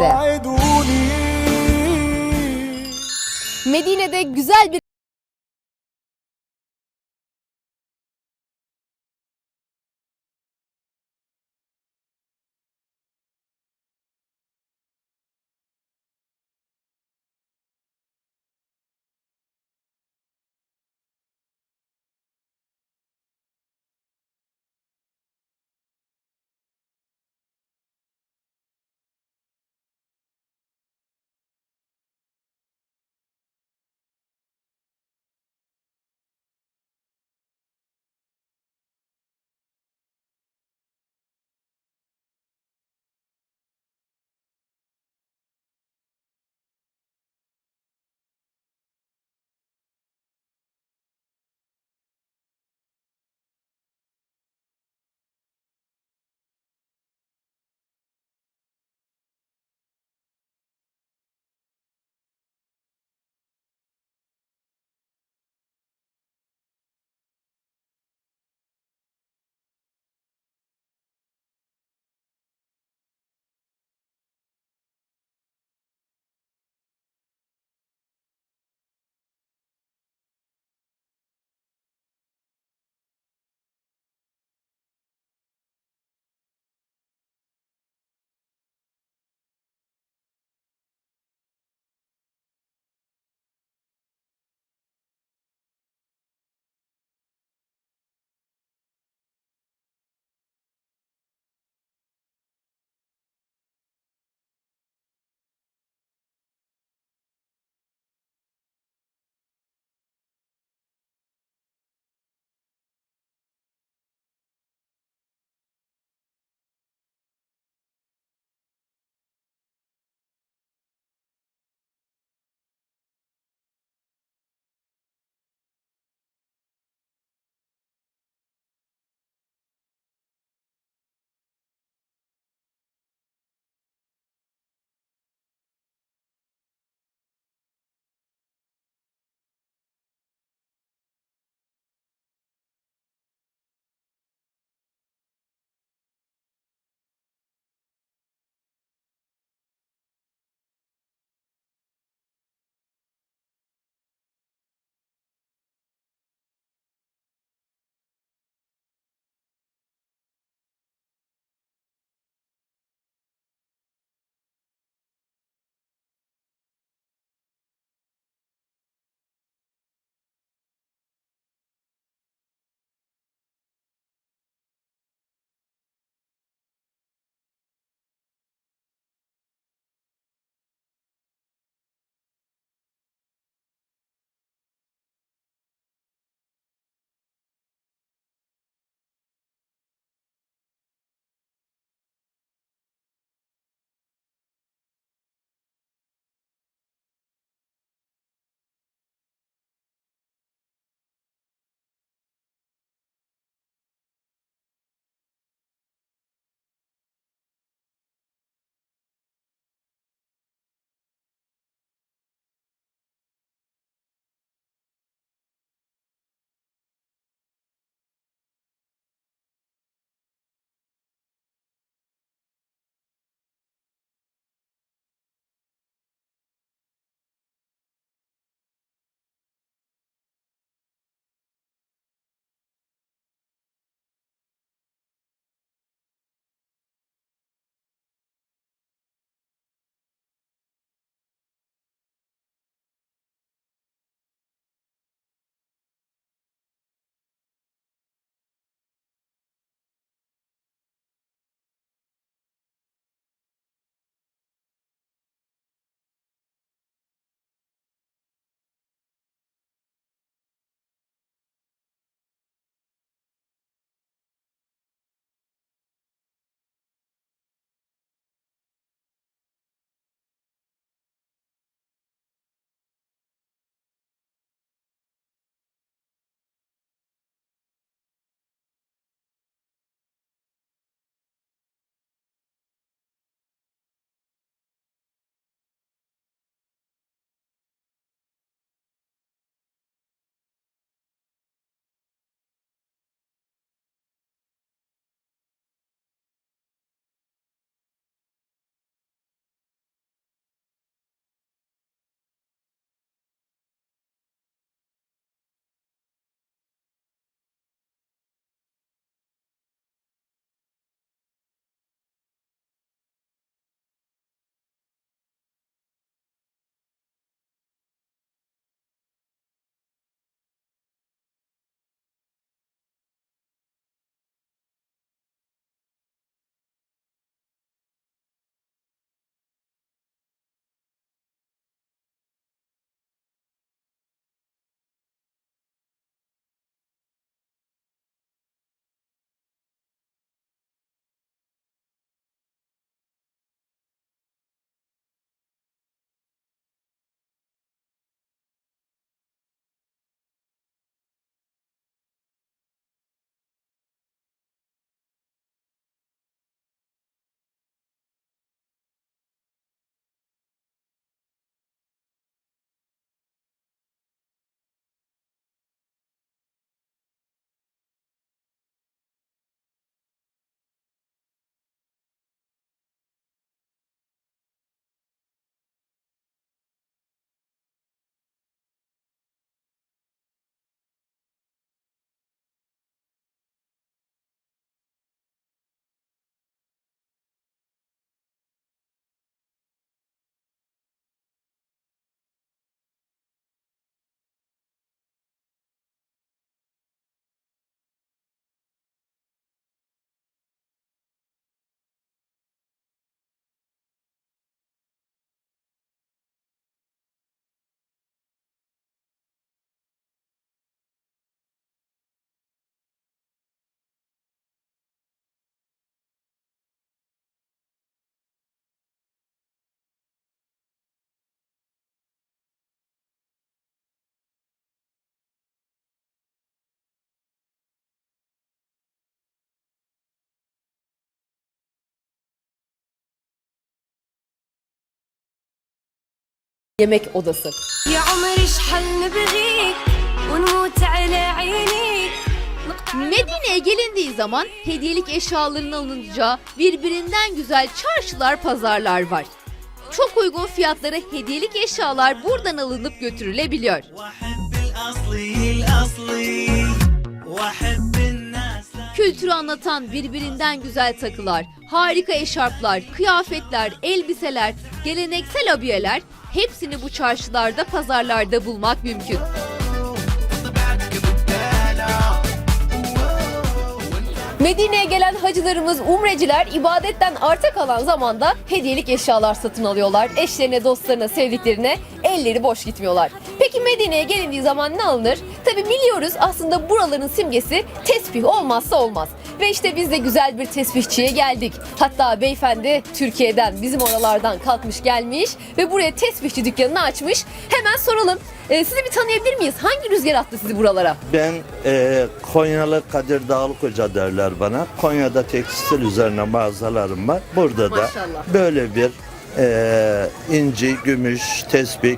Medine'de. Medine'de güzel bir yemek odası. Medine'ye gelindiği zaman hediyelik eşyaların alınacağı birbirinden güzel çarşılar, pazarlar var. Çok uygun fiyatlara hediyelik eşyalar buradan alınıp götürülebiliyor. Kültürü anlatan birbirinden güzel takılar, harika eşarplar, kıyafetler, elbiseler, geleneksel abiyeler hepsini bu çarşılarda, pazarlarda bulmak mümkün. Medine'ye gelen hacılarımız, umreciler ibadetten arta kalan zamanda hediyelik eşyalar satın alıyorlar. Eşlerine, dostlarına, sevdiklerine elleri boş gitmiyorlar. Peki Medine'ye gelindiği zaman ne alınır? Tabi biliyoruz aslında buraların simgesi tesbih olmazsa olmaz. Ve işte biz de güzel bir tesbihçiye geldik. Hatta beyefendi Türkiye'den, bizim oralardan kalkmış gelmiş ve buraya tesbihçi dükkanını açmış. Hemen soralım. Ee, sizi bir tanıyabilir miyiz? Hangi rüzgar attı sizi buralara? Ben e, Konyalı Kadir Dağlık Hoca derler bana. Konya'da tekstil üzerine mağazalarım var. Burada da Maşallah. böyle bir e, inci, gümüş, tespih,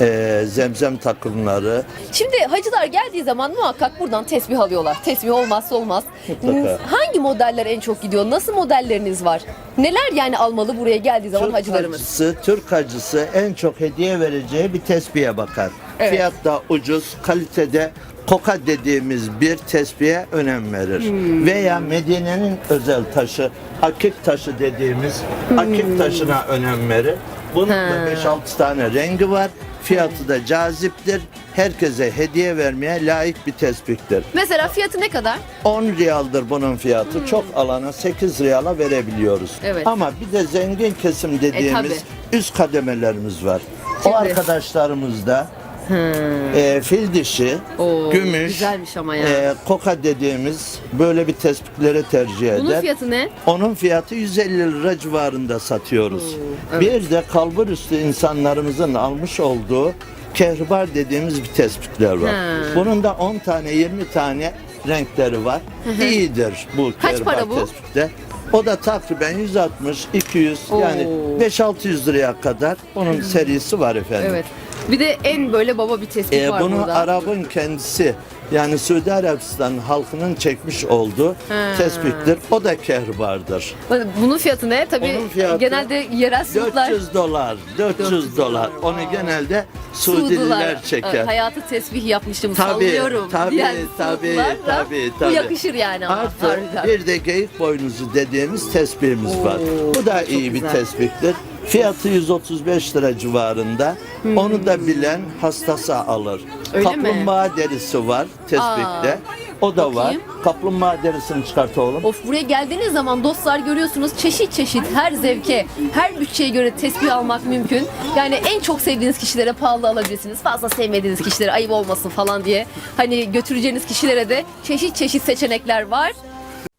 e, zemzem takımları. Şimdi hacılar geldiği zaman muhakkak buradan tesbih alıyorlar. Tesbih olmazsa olmaz. Mutlaka. Hangi modeller en çok gidiyor? Nasıl modelleriniz var? Neler yani almalı buraya geldiği zaman Türk hacılarımız? hacısı, Türk hacısı en çok hediye vereceği bir tesbihe bakar. Evet. Fiyat da ucuz, kalitede koka dediğimiz bir tesbihe önem verir. Hmm. Veya Medine'nin özel taşı, akik taşı dediğimiz akik taşına önem verir. Bunun da Hmm. Ha. 5-6 tane rengi var. Fiyatı da caziptir. Herkese hediye vermeye layık bir tespihtir. Mesela fiyatı ne kadar? 10 riyaldır bunun fiyatı. Çok alana 8 riyala verebiliyoruz. Hmm. Evet. Ama bir de zengin kesim dediğimiz tabii. üst kademelerimiz var. Şimdi- O arkadaşlarımız da e, fil dişi, Oo, gümüş, güzelmiş ama ya. e, koka dediğimiz böyle bir tespihlere tercih Bunun eder. fiyatı ne? Onun fiyatı 150 lira civarında satıyoruz. evet. Bir de kalbur üstü insanlarımızın almış olduğu kehribar dediğimiz bir tespitler var. Ha. Bunun da 10 tane 20 tane renkleri var. İyidir bu Kaç kehribar para bu? tespitte. O da takriben 160, 200 yani Oo. 5-600 liraya kadar onun serisi var efendim. Evet. Bir de en böyle baba bir tespih Ee, var bunu burada. Arap'ın kendisi yani Suudi Arabistan halkının çekmiş olduğu Ha. tespittir. O da kehribardır. Bunun fiyatı ne? Tabii Onun fiyatı genelde yerel Suudlar 400 dolar, 400, 400 dolar. dolar. Onu genelde Suudiler, Suudililer çeker. evet, hayatı tesbih yapmıştım Tabii, sallıyorum tabii, diyen tabii, Suudilerle tabii, Bu tabii. yakışır yani Artı bir de geyik boynuzu dediğimiz tespihimiz var. Bu da iyi bir güzel. tespihtir. Fiyatı 135 lira civarında. Onu da bilen hastası alır. Hmm. Öyle mi? Kaplumbağa derisi var tespihte. o da var. bakayım. Kaplumbağa derisini çıkart oğlum. Of buraya geldiğiniz zaman dostlar görüyorsunuz çeşit çeşit her zevke, her bütçeye göre tespih almak mümkün. Yani en çok sevdiğiniz kişilere pahalı alabilirsiniz. Fazla sevmediğiniz kişilere ayıp olmasın falan diye. Hani götüreceğiniz kişilere de çeşit çeşit seçenekler var.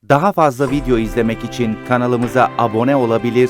Daha fazla video izlemek için kanalımıza abone olabilir,